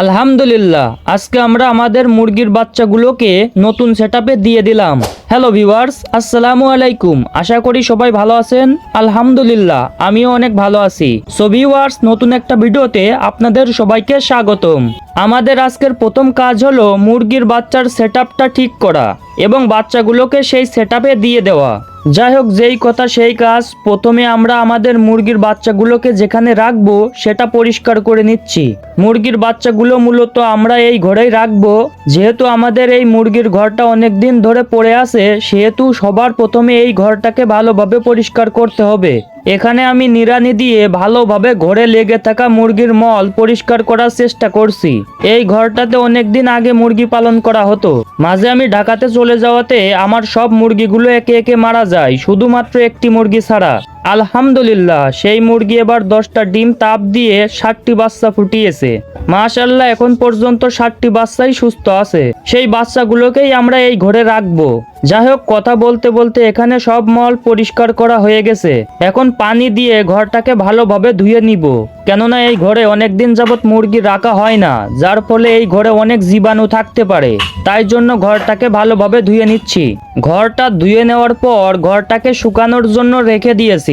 আলহামদুলিল্লাহ, আজকে আমরা আমাদের মুরগির বাচ্চাগুলোকে নতুন সেটআপে দিয়ে দিলাম। হ্যালো ভিউয়ার্স আসসালামু আলাইকুম। আশা করি সবাই ভালো আছেন? আলহামদুলিল্লাহ, আমিও অনেক ভালো আছি। সো ভিউয়ার্স নতুন একটা ভিডিওতে আপনাদের সবাইকে স্বাগতম। আমাদের আজকের প্রথম কাজ হলো মুরগির বাচ্চার সেটআপটা ঠিক করা এবং বাচ্চাগুলোকে সেই সেটআপে দিয়ে দেওয়া। যাই হোক যেই কথা সেই কাজ। প্রথমে আমরা আমাদের মুরগির বাচ্চাগুলোকে যেখানে রাখব, সেটা পরিষ্কার করে নিচ্ছি। মুরগির বাচ্চাগুলো মূলত আমরা এই ঘরেই রাখব। যেহেতু আমাদের এই মুরগির ঘরটা অনেক দিন ধরে পড়ে আছে, সেহেতু সবার প্রথমে এই ঘরটাকে ভালোভাবে পরিষ্কার করতে হবে। এখানে আমি নিরানি দিয়ে ভালোভাবে ঘরে লেগে থাকা মুরগির মল পরিষ্কার করার চেষ্টা করছি। এই ঘরটাতে অনেকদিন আগে মুরগি পালন করা হতো। মাঝে আমি ঢাকাতে চলে যাওয়াতে আমার সব মুরগিগুলো একে একে মারা যায়, শুধুমাত্র একটি মুরগি ছাড়া। আলহামদুলিল্লাহ, সেই মুরগি এবার দশটা ডিম তাপ দিয়ে ষাটটি বাচ্চা ফুটিয়েছে। মাশাল্লাহ এখন পর্যন্ত ষাটটি বাচ্চাই সুস্থ আছে। সেই বাচ্চাগুলোকেই আমরা এই ঘরে রাখব। যাই হোক কথা বলতে বলতে এখানে সব মল পরিষ্কার করা হয়ে গেছে। এখন পানি দিয়ে ঘরটাকে ভালোভাবে ধুয়ে নিব। কেননা এই ঘরে অনেক দিন যাবত মুরগি রাখা হয় না, যার ফলে এই ঘরে অনেক জীবাণু থাকতে পারে। তাই জন্য ঘরটাকে ভালোভাবে ধুয়ে নিচ্ছি। ঘরটা ধুয়ে নেওয়ার পর ঘরটাকে শুকানোর জন্য রেখে দিয়েছি।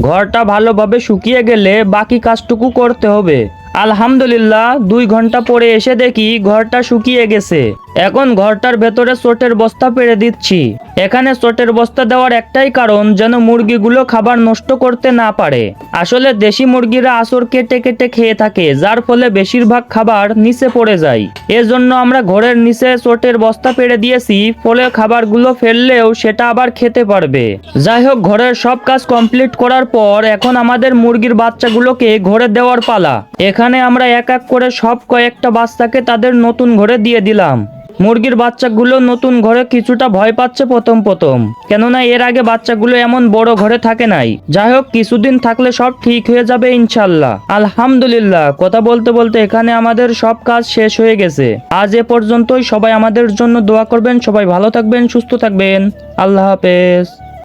ঘরটা ভালোভাবে শুকিয়ে গেলে বাকি কাজটুকু করতে হবে। আলহামদুলিল্লাহ, দুই ঘণ্টা পরে এসে দেখি ঘরটা শুকিয়ে গেছে। এখন ঘরটার ভেতরে চোটের বস্তা পেরে দিচ্ছি। এখানে চোটের বস্তা দেওয়ার একটাই কারণ যেন মুরগিগুলো খাবার নষ্ট করতে না পারে। আসলে দেশি মুরগিরা আসর কেটে কেটে খেয়ে থাকে, যার ফলে বেশিরভাগ খাবার নিচে পড়ে যায়। এজন্য আমরা ঘরের নিচে চোটের বস্তা পেরে দিয়েছি, ফলে খাবারগুলো ফেললেও সেটা আবার খেতে পারবে। যাই হোক, ঘরের সব কাজ কমপ্লিট করার পর এখন আমাদের মুরগির বাচ্চাগুলোকে ঘরে দেওয়ার পালা। এখানে আমরা এক এক করে সব কয়েকটা বাচ্চাকে তাদের নতুন ঘরে দিয়ে দিলাম। মুরগির বাচ্চাগুলো নতুন ঘরে কিছুটা ভয় পাচ্ছে প্রথম প্রথম। কেননা এর আগে বাচ্চাগুলো এমন বড় ঘরে থাকে নাই। যাই হোক কিছুদিন থাকলে সব ঠিক হয়ে যাবে ইনশাল্লাহ আলহামদুলিল্লাহ, কথা বলতে বলতে এখানে আমাদের সব কাজ শেষ হয়ে গেছে। আজ এ পর্যন্তই, সবাই আমাদের জন্য দোয়া করবেন, সবাই ভালো থাকবেন, সুস্থ থাকবেন। আল্লাহ হাফেজ।